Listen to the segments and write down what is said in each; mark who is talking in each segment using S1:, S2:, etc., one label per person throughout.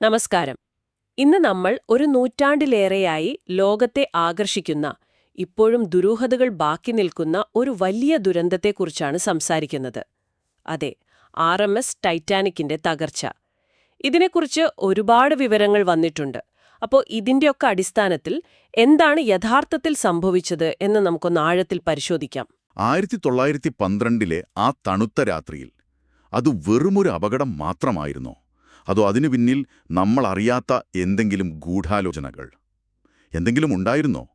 S1: നമസ്കാരം. ഇന്ന് നമ്മൾ ഒരു നൂറ്റാണ്ടിലേറെയായി ലോകത്തെ ആകർഷിക്കുന്ന ഇപ്പോഴും ദുരൂഹതകൾ ബാക്കി നിൽക്കുന്ന ഒരു വലിയ ദുരന്തത്തെക്കുറിച്ചാണ് സംസാരിക്കുന്നത്. അതെ ആർ എം എസ് ടൈറ്റാനിക്കിന്റെ തകർച്ച. ഇതിനെക്കുറിച്ച് ഒരുപാട് വിവരങ്ങൾ വന്നിട്ടുണ്ട്. അപ്പോൾ ഇതിന്റെയൊക്കെ അടിസ്ഥാനത്തിൽ എന്താണ് യഥാർത്ഥത്തിൽ സംഭവിച്ചത് എന്ന് നമുക്കൊന്ന് ആഴത്തിൽ പരിശോധിക്കാം.
S2: ആയിരത്തി തൊള്ളായിരത്തി പന്ത്രണ്ടിലെ ആ തണുത്ത രാത്രിയിൽ അത് വെറുമൊരു അപകടം മാത്രമായിരുന്നോ? അതോ അതിനു പിന്നിൽ നമ്മൾ അറിയാത്ത എന്തെങ്കിലും ഗൂഢാലോചനകൾ? എന്തെങ്കിലും ഉണ്ടായിരുന്നോ?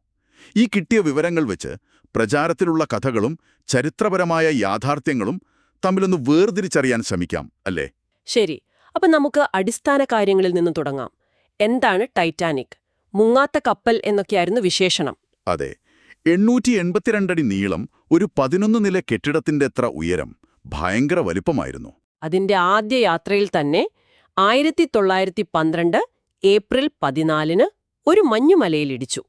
S2: ഈ കിട്ടിയ വിവരങ്ങൾ വെച്ച് പ്രചാരത്തിലുള്ള കഥകളും ചരിത്രപരമായ യാഥാർത്ഥ്യങ്ങളും തമ്മിലൊന്ന് വേർതിരിച്ചറിയാൻ ശ്രമിക്കാം അല്ലേ?
S1: ശരി. അപ്പൊ നമുക്ക് അടിസ്ഥാന കാര്യങ്ങളിൽ നിന്ന് തുടങ്ങാം. എന്താണ് ടൈറ്റാനിക്? മുങ്ങാത്ത കപ്പൽ എന്നൊക്കെയായിരുന്നു വിശേഷണം.
S2: അതെ. എണ്ണൂറ്റി എൺപത്തിരണ്ടടി നീളം ഒരു പതിനൊന്ന് നില കെട്ടിടത്തിന്റെ എത്ര ഉയരം ഭയങ്കര വലിപ്പമായിരുന്നു.
S1: അതിന്റെ ആദ്യ യാത്രയിൽ തന്നെ ആയിരത്തി തൊള്ളായിരത്തി പന്ത്രണ്ട് ഏപ്രിൽ പതിനാലിന് ഒരു മഞ്ഞുമലയിലിടിച്ചു.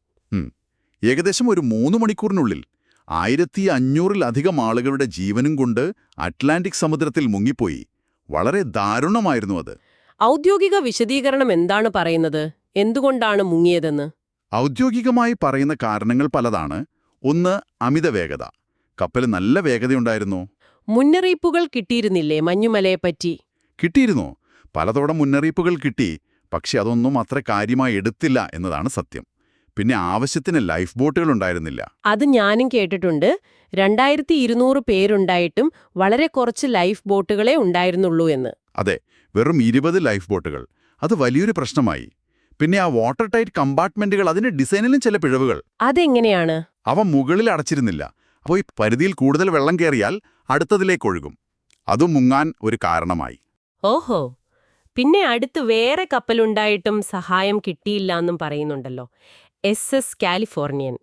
S2: ഏകദേശം ഒരു മൂന്ന് മണിക്കൂറിനുള്ളിൽ ആയിരത്തി അഞ്ഞൂറിലധികം ആളുകളുടെ ജീവനും കൊണ്ട് അറ്റ്ലാന്റിക് സമുദ്രത്തിൽ മുങ്ങിപ്പോയി. വളരെ ദാരുണമായിരുന്നു അത്.
S1: ഔദ്യോഗിക വിശദീകരണം എന്താണ് പറയുന്നത്? എന്തുകൊണ്ടാണ് മുങ്ങിയതെന്ന്?
S2: ഔദ്യോഗികമായി പറയുന്ന കാരണങ്ങൾ പലതാണ്. ഒന്ന് അമിത വേഗത കപ്പൽ നല്ല വേഗതയുണ്ടായിരുന്നു.
S1: മുന്നറിയിപ്പുകൾ കിട്ടിയിരുന്നില്ലേ മഞ്ഞുമലയെപ്പറ്റി?
S2: കിട്ടിയിരുന്നോ. പലതവണ മുന്നറിയിപ്പുകൾ കിട്ടി പക്ഷെ അതൊന്നും അത്ര കാര്യമായി എടുത്തില്ല എന്നതാണ് സത്യം. പിന്നെ ആവശ്യത്തിന് ലൈഫ് ബോട്ടുകൾ ഉണ്ടായിരുന്നില്ല.
S1: അത് ഞാനും കേട്ടിട്ടുണ്ട്. രണ്ടായിരത്തി ഇരുന്നൂറ് പേരുണ്ടായിട്ടും വളരെ കുറച്ച് ലൈഫ് ബോട്ടുകളെ ഉണ്ടായിരുന്നുള്ളൂ എന്ന്.
S2: അതെ വെറും ഇരുപത് ലൈഫ് ബോട്ടുകൾ. അത് വലിയൊരു പ്രശ്നമായി. പിന്നെ ആ വാട്ടർ ടൈറ്റ് കമ്പാർട്ട്മെന്റുകൾ അതിന്റെ ഡിസൈനിലും ചില പിഴവുകൾ.
S1: അതെങ്ങനെയാണ്?
S2: അവ മുകളിൽ അടച്ചിരുന്നില്ല. അപ്പോൾ ഈ പരിധിയിൽ കൂടുതൽ വെള്ളം കയറിയാൽ അടുത്തതിലേക്ക് ഒഴുകും. അതും മുങ്ങാൻ ഒരു കാരണമായി.
S1: ഓഹോ. പിന്നെ അടുത്ത് വേറെ കപ്പലുണ്ടായിട്ടും സഹായം കിട്ടിയില്ല എന്നും പറയുന്നുണ്ടല്ലോ. S S Californian.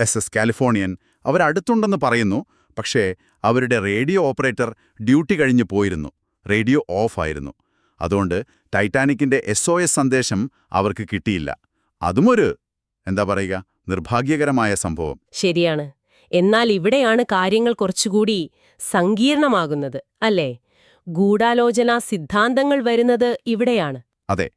S2: S S Californian. അവരടുത്തുണ്ടെന്ന് പറയുന്നു പക്ഷേ അവരുടെ റേഡിയോ ഓപ്പറേറ്റർ ഡ്യൂട്ടി കഴിഞ്ഞു പോയിരുന്നു. റേഡിയോ ഓഫായിരുന്നു. അതുകൊണ്ട് ടൈറ്റാനിക്കിന്റെ എസ് ഒ എസ് സന്ദേശം അവർക്ക് കിട്ടിയില്ല. അതുമൊരു എന്താ പറയുക നിർഭാഗ്യകരമായ സംഭവം.
S1: ശരിയാണ്. എന്നാൽ ഇവിടെയാണ് കാര്യങ്ങൾ കുറച്ചുകൂടി സങ്കീർണമാകുന്നത് അല്ലേ? ഗൂഢാലോചനാ സിദ്ധാന്തങ്ങൾ വരുന്നത് ഇവിടെയാണ്.
S2: അതെ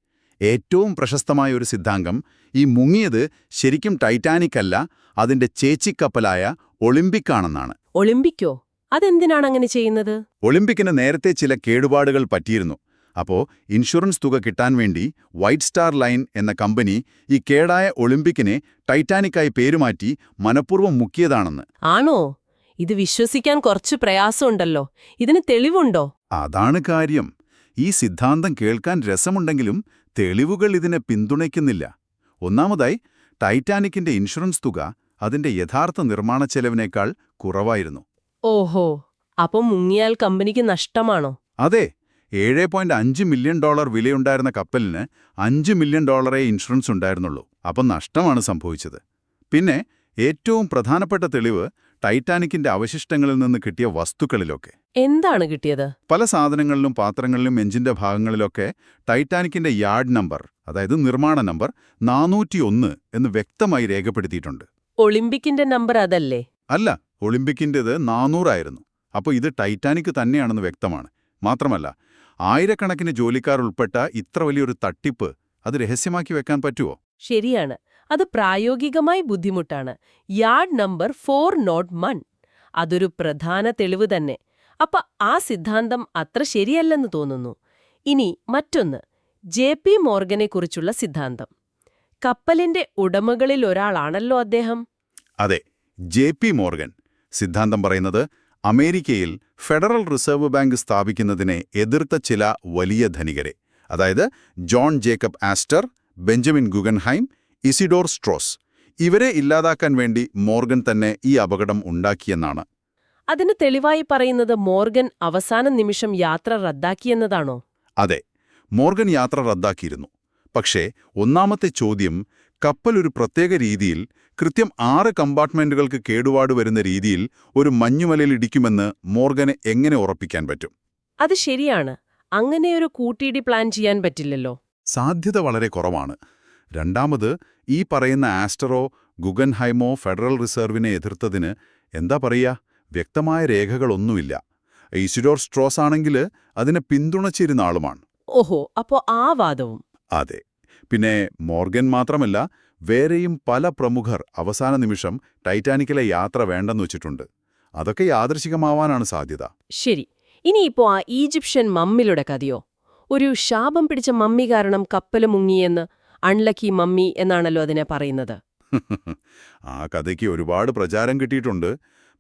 S2: ഏറ്റവും പ്രശസ്തമായ ഒരു സിദ്ധാന്തം ഈ മുങ്ങിയത് ശരിക്കും ടൈറ്റാനിക് അല്ല അതിന്റെ ചേച്ചിക്കപ്പലായ ഒളിമ്പിക് ആണെന്നാണ്
S1: ഒളിമ്പിക്കോ? അതെന്തിനാണ് അങ്ങനെ ചെയ്യുന്നത്?
S2: ഒളിമ്പിക്കിന് നേരത്തെ ചില കേടുപാടുകൾ പറ്റിയിരുന്നു. അപ്പോ ഇൻഷുറൻസ് തുക കിട്ടാൻ വേണ്ടി വൈറ്റ് സ്റ്റാർ ലൈൻ എന്ന കമ്പനി ഈ കേടായ ഒളിമ്പിക്കിനെ ടൈറ്റാനിക്കായി പേരുമാറ്റി മനഃപൂർവം മുക്കിയതാണെന്ന്.
S1: ആണോ? ഇത് വിശ്വസിക്കാൻ കുറച്ച് പ്രയാസമുണ്ടല്ലോ. ഇതിന് തെളിവുണ്ടോ?
S2: അതാണ് കാര്യം. ഈ സിദ്ധാന്തം കേൾക്കാൻ രസമുണ്ടെങ്കിലും തെളിവുകൾ ഇതിനെ പിന്തുണയ്ക്കുന്നില്ല. ഒന്നാമതായി ടൈറ്റാനിക്കിന്റെ ഇൻഷുറൻസ് തുക അതിന്റെ യഥാർത്ഥ നിർമ്മാണ ചെലവിനേക്കാൾ കുറവായിരുന്നു.
S1: ഓഹോ അപ്പം മുങ്ങിയാൽ കമ്പനിക്ക് നഷ്ടമാണോ?
S2: അതെ ഏഴ് പോയിന്റ് അഞ്ച് മില്യൺ ഡോളർ വിലയുണ്ടായിരുന്ന കപ്പലിന് അഞ്ച് മില്യൺ ഡോളറേ ഇൻഷുറൻസ് ഉണ്ടായിരുന്നുള്ളൂ. അപ്പം നഷ്ടമാണ് സംഭവിച്ചത്. പിന്നെ ഏറ്റവും പ്രധാനപ്പെട്ട തെളിവ് ടൈറ്റാനിക്കിന്റെ അവശിഷ്ടങ്ങളിൽ നിന്ന് കിട്ടിയ വസ്തുക്കളിലൊക്കെ.
S1: എന്താണ് കിട്ടിയത്?
S2: പല സാധനങ്ങളിലും പാത്രങ്ങളിലും എഞ്ചിന്റെ ഭാഗങ്ങളിലൊക്കെ ടൈറ്റാനിക്കിന്റെ യാർഡ് നമ്പർ അതായത് നിർമ്മാണ നമ്പർ നാനൂറ്റിയൊന്ന് എന്ന് വ്യക്തമായി രേഖപ്പെടുത്തിയിട്ടുണ്ട്.
S1: ഒളിമ്പിക്കിന്റെ നമ്പർ അതല്ലേ?
S2: അല്ല ഒളിമ്പിക്കിന്റെത് നാനൂറായിരുന്നു. അപ്പോൾ ഇത് ടൈറ്റാനിക് തന്നെയാണെന്ന് വ്യക്തമാണ്. മാത്രമല്ല ആയിരക്കണക്കിന് ജോലിക്കാർ ഉൾപ്പെട്ട ഇത്ര വലിയൊരു തട്ടിപ്പ് അത് രഹസ്യമാക്കി വെക്കാൻ പറ്റുമോ
S1: ശരിയാണ്. അത് പ്രായോഗികമായി ബുദ്ധിമുട്ടാണ്. യാർഡ് നമ്പർ ഫോർ നോട്ട് മൺ അതൊരു പ്രധാന തെളിവ് തന്നെ. അപ്പൊ ആ സിദ്ധാന്തം അത്ര ശരിയല്ലെന്ന് തോന്നുന്നു. ഇനി മറ്റൊന്ന്. ജെ പി മോർഗനെക്കുറിച്ചുള്ള സിദ്ധാന്തം. കപ്പലിന്റെ ഉടമകളിൽ ഒരാളാണല്ലോ അദ്ദേഹം?
S2: അതെ ജെ പി മോർഗൻ. സിദ്ധാന്തം പറയുന്നത് അമേരിക്കയിൽ ഫെഡറൽ റിസർവ് ബാങ്ക് സ്ഥാപിക്കുന്നതിനെ എതിർത്ത ചില വലിയ ധനികരെ. അതായത് John Jacob Astor Benjamin Guggenheim Isidor Straus ഇവരെ ഇല്ലാതാക്കാൻ വേണ്ടി മോർഗൻ തന്നെ ഈ അപകടം ഉണ്ടാക്കിയെന്നാണ്.
S1: അതിന് തെളിവായി പറയുന്നത് മോർഗൻ അവസാന നിമിഷം യാത്ര റദ്ദാക്കിയെന്നതാണോ?
S2: അതെ മോർഗൻ യാത്ര റദ്ദാക്കിയിരുന്നു. പക്ഷേ ഒന്നാമത്തെ ചോദ്യം കപ്പൽ ഒരു പ്രത്യേക രീതിയിൽ കൃത്യം ആറ് കമ്പാർട്ട്മെന്റുകൾക്ക് കേടുപാട് വരുന്ന രീതിയിൽ ഒരു മഞ്ഞുമലയിൽ ഇടിക്കുമെന്ന് മോർഗനെ എങ്ങനെ ഉറപ്പിക്കാൻ പറ്റും?
S1: അത് ശരിയാണ്. അങ്ങനെയൊരു കൂട്ടിയിടി പ്ലാൻ ചെയ്യാൻ പറ്റില്ലല്ലോ.
S2: സാധ്യത വളരെ കുറവാണ്. രണ്ടാമത് ഈ പറയുന്ന ആസ്റ്ററോ ഗുഗൻഹൈമോ ഫെഡറൽ റിസർവിനെ എതിർത്തതിന് എന്താ പറയുക? വ്യക്തമായ രേഖകളൊന്നുമില്ല. ഈസിഡോർ സ്ട്രോസ് ആണെങ്കിൽ അതിനെ പിന്തുണച്ചിരുന്ന ആളുമാണ്.
S1: ഓഹോ അപ്പോ ആ വാദവും.
S2: അതെ. പിന്നെ മോർഗൻ മാത്രമല്ല വേറെയും പല പ്രമുഖർ അവസാന നിമിഷം ടൈറ്റാനിക്കിലെ യാത്ര വേണ്ടെന്ന് വെച്ചിട്ടുണ്ട്. അതൊക്കെ യാദൃശികമാവാനാണ് സാധ്യത.
S1: ശരി. ഇനിയിപ്പോ ആ ഈജിപ്ഷ്യൻ മമ്മിലുടെ കഥയോ? ഒരു ശാപം പിടിച്ച മമ്മി കാരണം കപ്പൽ മുങ്ങിയെന്ന് അൺലക്കി മമ്മി എന്നാണല്ലോ അതിനെ പറയുന്നത്.
S2: ആ കഥയ്ക്ക് ഒരുപാട് പ്രചാരം കിട്ടിയിട്ടുണ്ട്.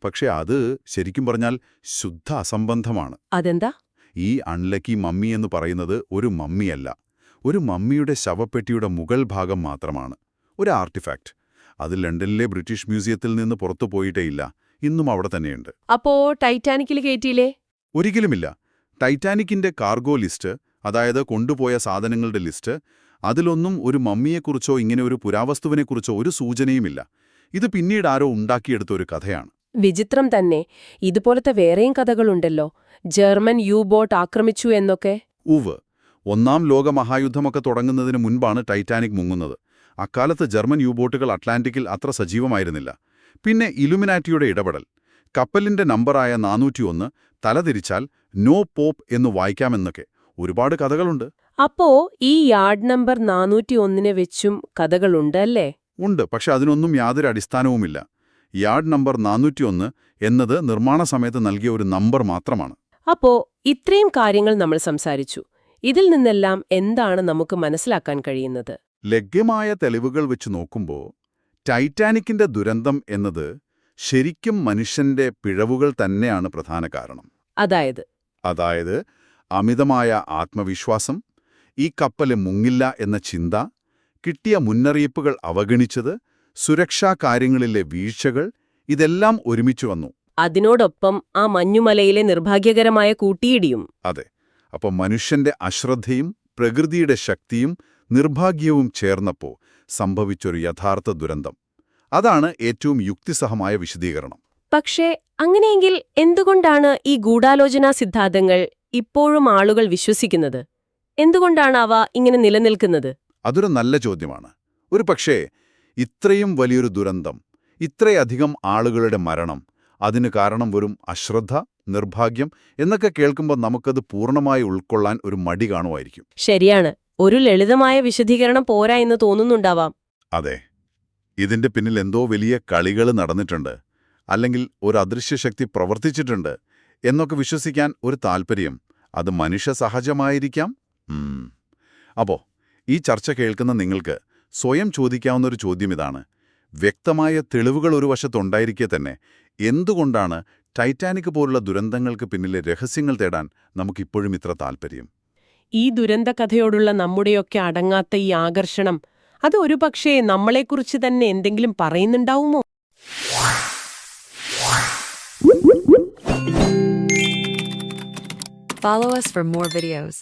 S2: പക്ഷെ അത് ശരിക്കും പറഞ്ഞാൽ ശുദ്ധ അസംബന്ധമാണ്.
S1: അതെന്താ?
S2: ഈ അൺലക്കി മമ്മി എന്ന് പറയുന്നത് ഒരു മമ്മിയല്ല. ഒരു മമ്മിയുടെ ശവപ്പെട്ടിയുടെ മുഗൾ ഭാഗം മാത്രമാണ്. ഒരു ആർട്ടിഫാക്റ്റ് അത് ലണ്ടനിലെ ബ്രിട്ടീഷ് മ്യൂസിയത്തിൽ നിന്ന് പുറത്തു പോയിട്ടേയില്ല ഇന്നും അവിടെ തന്നെയുണ്ട്.
S1: അപ്പോ ടൈറ്റാനിക്കിൽ കയറ്റിയില്ലേ
S2: ഒരിക്കലുമില്ല. ടൈറ്റാനിക്കിന്റെ കാർഗോ ലിസ്റ്റ് അതായത് കൊണ്ടുപോയ സാധനങ്ങളുടെ ലിസ്റ്റ് അതിലൊന്നും ഒരു മമ്മിയെക്കുറിച്ചോ ഇങ്ങനെ ഒരു പുരാവസ്തുവിനെക്കുറിച്ചോ ഒരു സൂചനയുമില്ല. ഇത് പിന്നീട് ആരോ ഉണ്ടാക്കിയെടുത്ത ഒരു കഥയാണ്.
S1: വിചിത്രം തന്നെ. ഇതുപോലത്തെ വേറെയും കഥകളുണ്ടല്ലോ. ജർമ്മൻ യു ബോട്ട് ആക്രമിച്ചു എന്നൊക്കെ.
S2: ഉവ് ഒന്നാം ലോക മഹായുദ്ധമൊക്കെ തുടങ്ങുന്നതിന് മുൻപാണ് ടൈറ്റാനിക് മുങ്ങുന്നത്. അക്കാലത്ത് ജർമ്മൻ യുബോട്ടുകൾ അറ്റ്ലാന്റിക്കിൽ അത്ര സജീവമായിരുന്നില്ല. പിന്നെ ഇലുമിനാറ്റിയുടെ ഇടപെടൽ. കപ്പലിന്റെ നമ്പറായ നാനൂറ്റിയൊന്ന് തലതിരിച്ചാൽ നോ പോപ്പ് എന്ന് വായിക്കാമെന്നൊക്കെ. ഒരുപാട് കഥകളുണ്ട്.
S1: അപ്പോ ഈ യാർഡ് നമ്പർ നാനൂറ്റി ഒന്നിനെ വെച്ചും കഥകളുണ്ട് അല്ലേ?
S2: ഉണ്ട് പക്ഷെ അതിനൊന്നും യാതൊരു അടിസ്ഥാനവുമില്ല. യാർഡ് നമ്പർ നാനൂറ്റിയൊന്ന് എന്നത് നിർമ്മാണ സമയത്ത് നൽകിയ ഒരു നമ്പർ മാത്രമാണ്.
S1: അപ്പോ ഇത്രയും കാര്യങ്ങൾ നമ്മൾ സംസാരിച്ചു. ഇതിൽ നിന്നെല്ലാം എന്താണ് നമുക്ക് മനസ്സിലാക്കാൻ കഴിയുന്നത്?
S2: ലഭ്യമായ തെളിവുകൾ വെച്ച് നോക്കുമ്പോൾ ടൈറ്റാനിക്കിന്റെ ദുരന്തം എന്നത് ശരിക്കും മനുഷ്യന്റെ പിഴവുകൾ തന്നെയാണ് പ്രധാന കാരണം.
S1: അതായത്?
S2: അതായത് അമിതമായ ആത്മവിശ്വാസം ഈ കപ്പൽ മുങ്ങില്ല എന്ന ചിന്ത കിട്ടിയ മുന്നറിയിപ്പുകൾ അവഗണിച്ചത് സുരക്ഷാ കാര്യങ്ങളിലെ വീഴ്ചകൾ ഇതെല്ലാം ഒരുമിച്ചു വന്നു.
S1: അതിനോടൊപ്പം ആ മഞ്ഞുമലയിലെ നിർഭാഗ്യകരമായ കൂട്ടിയിടിയും.
S2: അതെ അപ്പോൾ മനുഷ്യന്റെ അശ്രദ്ധയും പ്രകൃതിയുടെ ശക്തിയും നിർഭാഗ്യവും ചേർന്നപ്പോ സംഭവിച്ചൊരു യഥാർത്ഥ ദുരന്തം. അതാണ് ഏറ്റവും യുക്തിസഹമായ വിശദീകരണം.
S1: പക്ഷേ അങ്ങനെയെങ്കിൽ എന്തുകൊണ്ടാണ് ഈ ഗൂഢാലോചനാ സിദ്ധാന്തങ്ങൾ ഇപ്പോഴും ആളുകൾ വിശ്വസിക്കുന്നത്? എന്തുകൊണ്ടാണ് അവ ഇങ്ങനെ നിലനിൽക്കുന്നത്?
S2: അതൊരു നല്ല ചോദ്യമാണ്. ഒരു പക്ഷേ ഇത്രയും വലിയൊരു ദുരന്തം ഇത്രയധികം ആളുകളുടെ മരണം അതിന് കാരണം വരും അശ്രദ്ധ നിർഭാഗ്യം എന്നൊക്കെ കേൾക്കുമ്പോൾ നമുക്കത് പൂർണമായി ഉൾക്കൊള്ളാൻ ഒരു മടി കാണുമായിരിക്കും.
S1: ശരിയാണ്. ഒരു ലളിതമായ വിശദീകരണം പോരാ എന്ന് തോന്നുന്നുണ്ടാവാം.
S2: അതെ. ഇതിന്റെ പിന്നിൽ എന്തോ വലിയ കളികൾ നടന്നിട്ടുണ്ട് അല്ലെങ്കിൽ ഒരു അദൃശ്യശക്തി പ്രവർത്തിച്ചിട്ടുണ്ട് എന്നൊക്കെ വിശ്വസിക്കാൻ ഒരു താൽപ്പര്യം അത് മനുഷ്യ സഹജമായിരിക്കാം. അപ്പോ ഈ ചർച്ച കേൾക്കുന്ന നിങ്ങൾക്ക് സ്വയം ചോദിക്കാവുന്ന ഒരു ചോദ്യം ഇതാണ് വ്യക്തമായ തെളിവുകൾ ഒരു വശത്തുണ്ടായിരിക്കെ തന്നെ എന്തുകൊണ്ടാണ് ടൈറ്റാനിക് പോലുള്ള ദുരന്തങ്ങൾക്ക് പിന്നിലെ രഹസ്യങ്ങൾ തേടാൻ നമുക്കിപ്പോഴും ഇത്ര താൽപ്പര്യം
S1: ഈ ദുരന്ത കഥയോടുള്ള നമ്മുടെയൊക്കെ അടങ്ങാത്ത ഈ ആകർഷണം അത് ഒരുപക്ഷേ നമ്മളെക്കുറിച്ച് തന്നെ എന്തെങ്കിലും പറയുന്നുണ്ടാവുമോ?
S3: Follow us for more videos.